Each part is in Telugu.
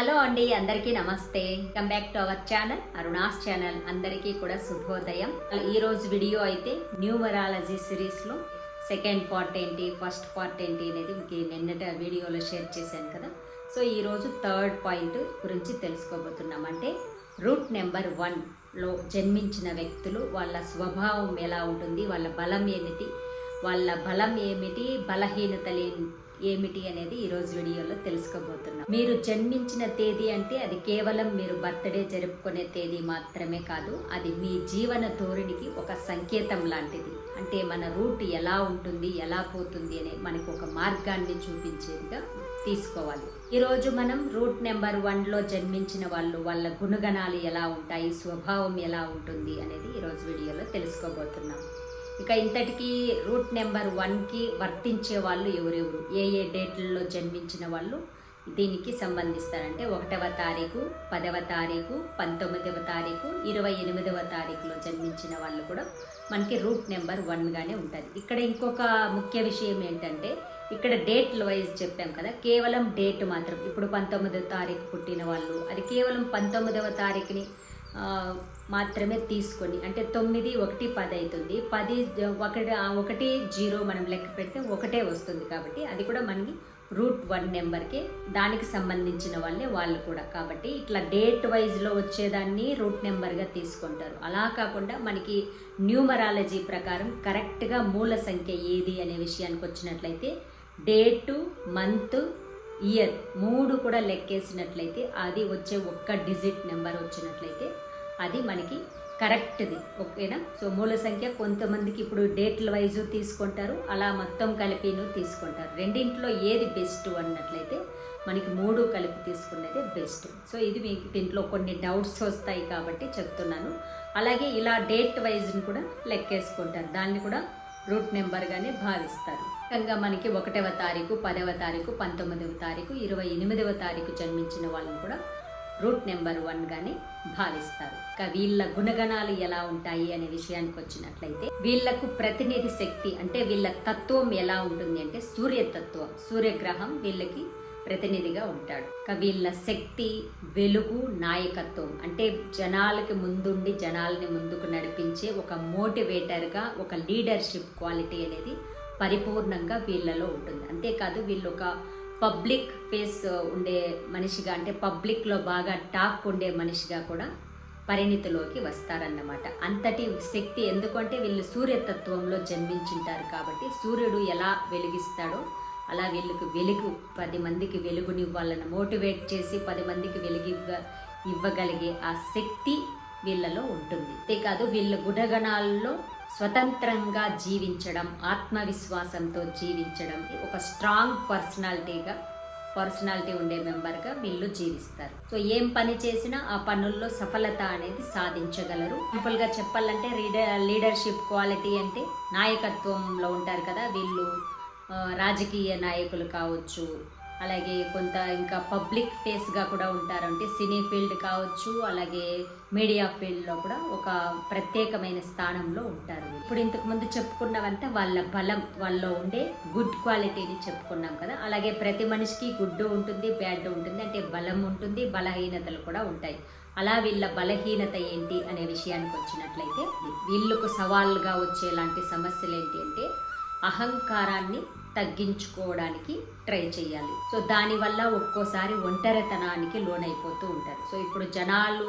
హలో అండి అందరికీ నమస్తే. Come back to our channel Aruna's channel అందరికీ కూడా శుభోదయం. ఈ రోజు వీడియో అయితే న్యూమరాలజీ సిరీస్లో సెకండ్ పార్ట్ ఏంటి ఫస్ట్ పార్ట్ ఏంటి అనేది మీకు నిన్నట వీడియోలో షేర్ చేశాను కదా. సో ఈరోజు థర్డ్ పాయింట్ గురించి తెలుసుకోబోతున్నాం. అంటే రూట్ నెంబర్ వన్లో జన్మించిన వ్యక్తులు వాళ్ళ స్వభావం ఎలా ఉంటుంది వాళ్ళ బలం ఏమిటి వాళ్ళ బలం ఏమిటి బలహీనతలు ఏమిటి అనేది ఈరోజు వీడియోలో తెలుసుకోబోతున్నాం. మీరు జన్మించిన తేదీ అంటే అది కేవలం మీరు బర్త్డే జరుపుకునే తేదీ మాత్రమే కాదు అది మీ జీవన ధోరణికి ఒక సంకేతం లాంటిది. అంటే మన రూట్ ఎలా ఉంటుంది ఎలా పోతుంది అనే మనకు ఒక మార్గాన్ని చూపించేదిగా తీసుకోవాలి. ఈరోజు మనం రూట్ నెంబర్ వన్లో జన్మించిన వాళ్ళు వాళ్ళ గుణగణాలు ఎలా ఉంటాయి స్వభావం ఎలా ఉంటుంది అనేది ఈరోజు వీడియోలో తెలుసుకోబోతున్నాం. ఇక ఇంతటికి రూట్ నెంబర్ వన్కి వర్తించే వాళ్ళు ఎవరెవరు? ఏ ఏ డేట్లలో జన్మించిన వాళ్ళు? దీనికి సంబంధిస్తారంటే ఒకటవ తారీఖు పదవ తారీఖు పంతొమ్మిదవ తారీఖు ఇరవై ఎనిమిదవ తారీఖులో జన్మించిన వాళ్ళు కూడా మనకి రూట్ నెంబర్ వన్గానే ఉంటుంది. ఇక్కడ ఇంకొక ముఖ్య విషయం ఏంటంటే ఇక్కడ డేట్ల వైజ్ చెప్పాం కదా కేవలం డేట్ మాత్రం. ఇప్పుడు పంతొమ్మిదవ తారీఖు పుట్టిన వాళ్ళు అది కేవలం పంతొమ్మిదవ తారీఖుని మాత్రమే తీసుకొని అంటే తొమ్మిది ఒకటి పది అవుతుంది పది ఒకటి ఒకటి జీరో మనం లెక్క పెడితే ఒకటే వస్తుంది కాబట్టి అది కూడా మనకి రూట్ వన్ నెంబర్కి దానికి సంబంధించిన వాళ్ళే వాళ్ళు కూడా. కాబట్టి ఇట్లా డేట్ వైజ్లో వచ్చేదాన్ని రూట్ నెంబర్గా తీసుకుంటారు. అలా కాకుండా మనకి న్యూమరాలజీ ప్రకారం కరెక్ట్గా మూల సంఖ్య ఏది అనే విషయానికి వచ్చినట్లయితే డేటు మంత్ ఇయర్ మూడు కూడా లెక్కేసినట్లయితే అది వచ్చే ఒక్క డిజిట్ నెంబర్ వచ్చినట్లయితే అది మనకి కరెక్ట్ది ఓకేనా? సో మూల సంఖ్య కొంతమందికి ఇప్పుడు డేట్ల వైజు తీసుకుంటారు అలా మొత్తం కలిపిను తీసుకుంటారు. రెండింటిలో ఏది బెస్ట్ అన్నట్లయితే మనకి మూడు కలిపి తీసుకున్నదే బెస్ట్. సో ఇది మీకు దీంట్లో కొన్ని డౌట్స్ వస్తాయి కాబట్టి చెప్తున్నాను. అలాగే ఇలా డేట్ వైజ్ని కూడా లెక్కేసుకుంటారు. దాన్ని కూడా రూట్ నెంబర్గానే భావిస్తారు. ఇంకా మనకి ఒకటవ తారీఖు పదవ తారీఖు పంతొమ్మిదవ తారీఖు ఇరవై ఎనిమిదవ తారీఖు జన్మించిన వాళ్ళని కూడా రూట్ నెంబర్ వన్గానే భావిస్తారు. ఇక వీళ్ళ గుణగణాలు ఎలా ఉంటాయి అనే విషయానికి వచ్చినట్లయితే వీళ్ళకు ప్రతినిధి శక్తి అంటే వీళ్ళ తత్వం ఎలా ఉంటుంది అంటే సూర్యతత్వం సూర్యగ్రహం వీళ్ళకి ప్రతినిధిగా ఉంటాడు. ఇక వీళ్ళ శక్తి వెలుగు నాయకత్వం అంటే జనాలకి ముందుండి జనాలని ముందుకు నడిపించే ఒక మోటివేటర్గా ఒక లీడర్షిప్ క్వాలిటీ అనేది పరిపూర్ణంగా వీళ్ళలో ఉంటుంది. అంతేకాదు వీళ్ళు ఒక పబ్లిక్ ఫేస్ ఉండే మనిషిగా అంటే పబ్లిక్లో బాగా టాక్ ఉండే మనిషిగా కూడా పరిణితిలోకి వస్తారన్నమాట. అంతటి శక్తి ఎందుకంటే వీళ్ళు సూర్యతత్వంలో జన్మించుంటారు కాబట్టి సూర్యుడు ఎలా వెలిగిస్తాడో అలా వీళ్ళకి వెలుగు పది మందికి వెలుగునివ్వాలని మోటివేట్ చేసి పది మందికి వెలుగు ఇవ్వగలిగే ఆ శక్తి వీళ్ళలో ఉంటుంది. అంతేకాదు వీళ్ళ గుణగణాల్లో స్వతంత్రంగా జీవించడం ఆత్మవిశ్వాసంతో జీవించడం ఒక స్ట్రాంగ్ పర్సనాలిటీగా పర్సనాలిటీ ఉండే మెంబర్గా వీళ్ళు జీవిస్తారు. సో ఏం పని చేసినా ఆ పనుల్లో సఫలత అనేది సాధించగలరు. సింపుల్గా చెప్పాలంటే లీడర్ లీడర్షిప్ క్వాలిటీ అంటే నాయకత్వంలో ఉంటారు కదా వీళ్ళు. రాజకీయ నాయకులు కావచ్చు అలాగే కొంత ఇంకా పబ్లిక్ ఫేస్గా కూడా ఉంటారంటే సినీ ఫీల్డ్ కావచ్చు అలాగే మీడియా ఫీల్డ్లో కూడా ఒక ప్రత్యేకమైన స్థానంలో ఉంటారు. ఇప్పుడు ఇంతకుముందు చెప్పుకున్నామంటే చెప్పుకున్నవంతా వాళ్ళ బలం వాళ్ళలో ఉండే గుడ్ క్వాలిటీని చెప్పుకున్నాం కదా. అలాగే ప్రతి మనిషికి గుడ్ ఉంటుంది బ్యాడ్ ఉంటుంది అంటే బలం ఉంటుంది బలహీనతలు కూడా ఉంటాయి. అలా వీళ్ళ బలహీనత ఏంటి అనే విషయానికి వచ్చినట్లయితే వీళ్ళకు సవాళ్ళుగా వచ్చేలాంటి సమస్యలు ఏంటి అంటే అహంకారాన్ని తగ్గించుకోవడానికి ట్రై చేయాలి. సో దానివల్ల ఒక్కోసారి ఒంటరితనానికి లోనైపోతూ ఉంటారు. సో ఇప్పుడు జనాలు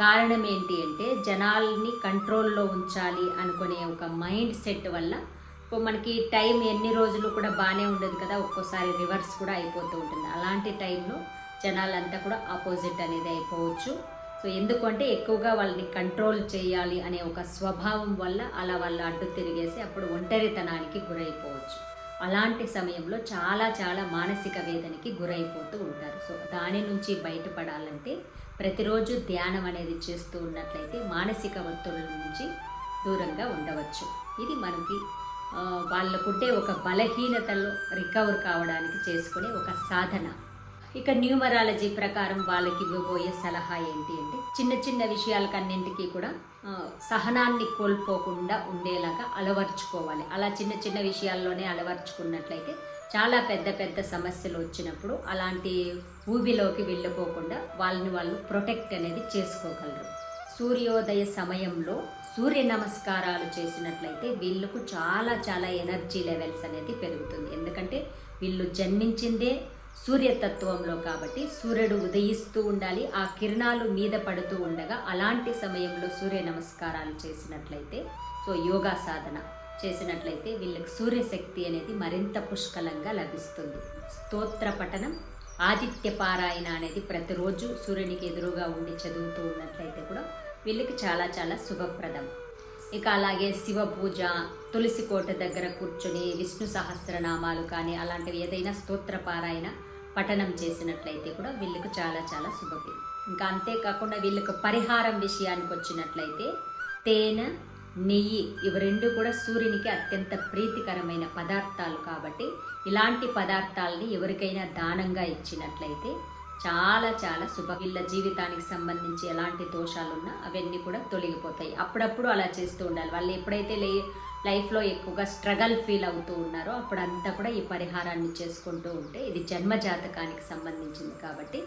కారణం ఏంటి అంటే జనాల్ని కంట్రోల్లో ఉంచాలి అనుకునే ఒక మైండ్ సెట్ వల్ల ఇప్పుడు మనకి టైం ఎన్ని రోజులు కూడా బాగానే ఉండదు కదా ఒక్కోసారి రివర్స్ కూడా అయిపోతూ ఉంటుంది. అలాంటి టైంలో జనాలంతా కూడా ఆపోజిట్ అనేది అయిపోవచ్చు. సో ఎందుకంటే ఎక్కువగా వాళ్ళని కంట్రోల్ చేయాలి అనే ఒక స్వభావం వల్ల అలా వాళ్ళు అడ్డు తిరిగేసి అప్పుడు ఒంటరితనానికి గురైపోవచ్చు. అలాంటి సమయంలో చాలా చాలా మానసిక వేదనకి గురైపోతూ ఉంటారు. సో దాని నుంచి బయటపడాలంటే ప్రతిరోజు ధ్యానం అనేది చేస్తూ ఉన్నట్లయితే మానసిక ఒత్తిడుల నుంచి దూరంగా ఉండవచ్చు. ఇది మనకి వాళ్ళకుంటే ఒక బలహీనతలో రికవర్ కావడానికి చేసుకునే ఒక సాధన. ఇక న్యూమరాలజీ ప్రకారం వాళ్ళకి ఇవ్వబోయే సలహా ఏంటి అంటే చిన్న చిన్న విషయాలకన్నింటికీ కూడా సహనాన్ని కోల్పోకుండా ఉండేలాగా అలవర్చుకోవాలి. అలా చిన్న చిన్న విషయాల్లోనే అలవర్చుకున్నట్లయితే చాలా పెద్ద పెద్ద సమస్యలు వచ్చినప్పుడు అలాంటి ఊబిలోకి వెళ్ళిపోకుండా వాళ్ళని వాళ్ళు ప్రొటెక్ట్ అనేది చేసుకోగలరు. సూర్యోదయ సమయంలో సూర్య నమస్కారాలు చేసినట్లయితే వీళ్ళకు చాలా చాలా ఎనర్జీ లెవెల్స్ అనేది పెరుగుతుంది. ఎందుకంటే వీళ్ళు జన్మించిందే సూర్యతత్వంలో కాబట్టి సూర్యుడు ఉదయిస్తూ ఉండాలి. ఆ కిరణాలు మీద పడుతూ ఉండగా అలాంటి సమయంలో సూర్య నమస్కారాలు చేసినట్లయితే సో యోగా సాధన చేసినట్లయితే వీళ్ళకి సూర్యశక్తి అనేది మరింత పుష్కలంగా లభిస్తుంది. స్తోత్ర పఠనం ఆదిత్య పారాయణ అనేది ప్రతిరోజు సూర్యునికి ఎదురుగా ఉండి చదువుతూ ఉన్నట్లయితే కూడా వీళ్ళకి చాలా చాలా శుభప్రదం. ఇక అలాగే శివ పూజ తులసి కోట దగ్గర కూర్చొని విష్ణు సహస్రనామాలు కానీ అలాంటివి ఏదైనా స్తోత్ర పారాయణ పఠనం చేసినట్లయితే కూడా వీళ్ళకు చాలా చాలా శుభమే. ఇంకా అంతేకాకుండా వీళ్ళకు పరిహారం విషయానికి వచ్చినట్లయితే తేనె నెయ్యి ఇవి రెండు కూడా సూర్యునికి అత్యంత ప్రీతికరమైన పదార్థాలు కాబట్టి ఇలాంటి పదార్థాలని ఎవరికైనా దానంగా ఇచ్చినట్లయితే చాలా చాలా శుభ వీళ్ళ జీవితానికి సంబంధించి ఎలాంటి దోషాలున్నా అవన్నీ కూడా తొలగిపోతాయి. అప్పుడప్పుడు అలా చేస్తూ ఉండాలి. వాళ్ళు ఎప్పుడైతే లే లైఫ్లో ఎక్కువగా స్ట్రగల్ ఫీల్ అవుతూ ఉన్నారో అప్పుడంతా కూడా ఈ పరిహారాన్ని చేసుకుంటూ ఉంటే ఇది జన్మ జాతకానికి సంబంధించింది కాబట్టి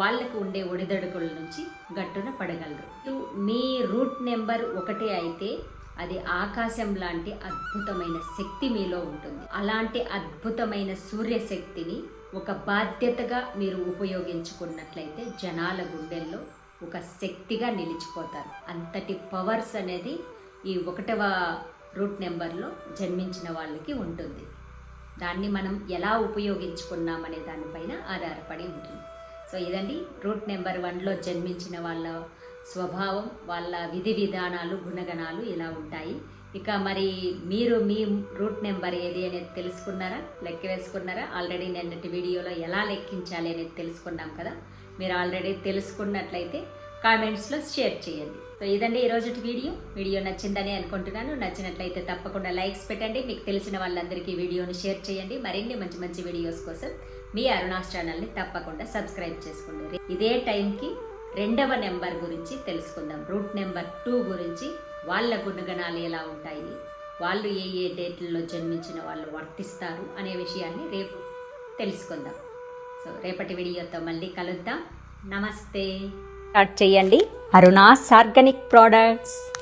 వాళ్ళకు ఉండే ఒడిదడుకుల నుంచి గట్టున పడగలరు. మీ రూట్ నెంబర్ ఒకటే అయితే అది ఆకాశం లాంటి అద్భుతమైన శక్తి మీలో ఉంటుంది. అలాంటి అద్భుతమైన సూర్యశక్తిని ఒక బాధ్యతగా మీరు ఉపయోగించుకున్నట్లయితే జనాల గుండెల్లో ఒక శక్తిగా నిలిచిపోతారు. అంతటి పవర్స్ అనేది ఈ ఒకటవ రూట్ నెంబర్లో జన్మించిన వాళ్ళకి ఉంటుంది. దాన్ని మనం ఎలా ఉపయోగించుకున్నామనే దానిపైన ఆధారపడి ఉంటుంది. సో ఇదండి రూట్ నెంబర్ వన్లో జన్మించిన వాళ్ళ స్వభావం వాళ్ళ విధి విధానాలు గుణగణాలు ఇలా ఉంటాయి. ఇక మరి మీరు మీ రూట్ నెంబర్ ఏది అనేది తెలుసుకున్నారా? లెక్క వేసుకున్నారా? ఆల్రెడీ నిన్నటి వీడియోలో ఎలా లెక్కించాలి అనేది తెలుసుకున్నాం కదా. మీరు ఆల్రెడీ తెలుసుకున్నట్లయితే కామెంట్స్లో షేర్ చేయండి. సో ఇదండి ఈరోజు వీడియో. వీడియో నచ్చిందని అనుకుంటున్నాను. నచ్చినట్లయితే తప్పకుండా లైక్స్ పెట్టండి. మీకు తెలిసిన వాళ్ళందరికీ వీడియోని షేర్ చేయండి. మరిన్ని మంచి మంచి వీడియోస్ కోసం మీ అరుణాస్ ఛానల్ని తప్పకుండా సబ్స్క్రైబ్ చేసుకోండి ఇదే టైంకి రెండవ నెంబర్ గురించి తెలుసుకుందాం. రూట్ నెంబర్ టూ గురించి వాళ్ళ గుణగణాలు ఎలా ఉంటాయి? వాళ్ళు ఏ ఏ డేట్లలో జన్మించిన వాళ్ళు వర్తిస్తారు అనే విషయాన్ని రేపు తెలుసుకుందాం. సో రేపటి వీడియోతో మళ్ళీ కలుద్దాం. నమస్తే. స్టార్ట్ చేయండి. Aruna's organic products